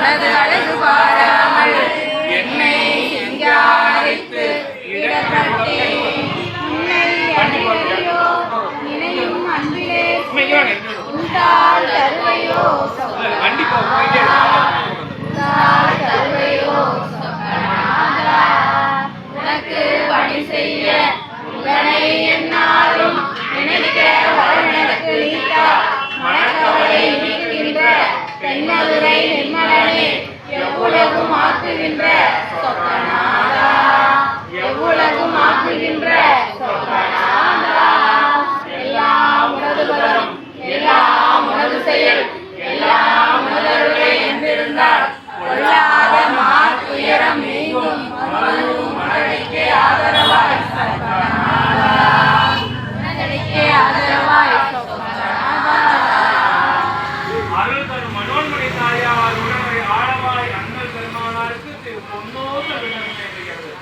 Gracias. Shiromani தாயார் உணவை ஆழவாய் அண்ணல் பெருமானாருக்கு திரு பொன்னோர் விண்ணப்பிக்கிறது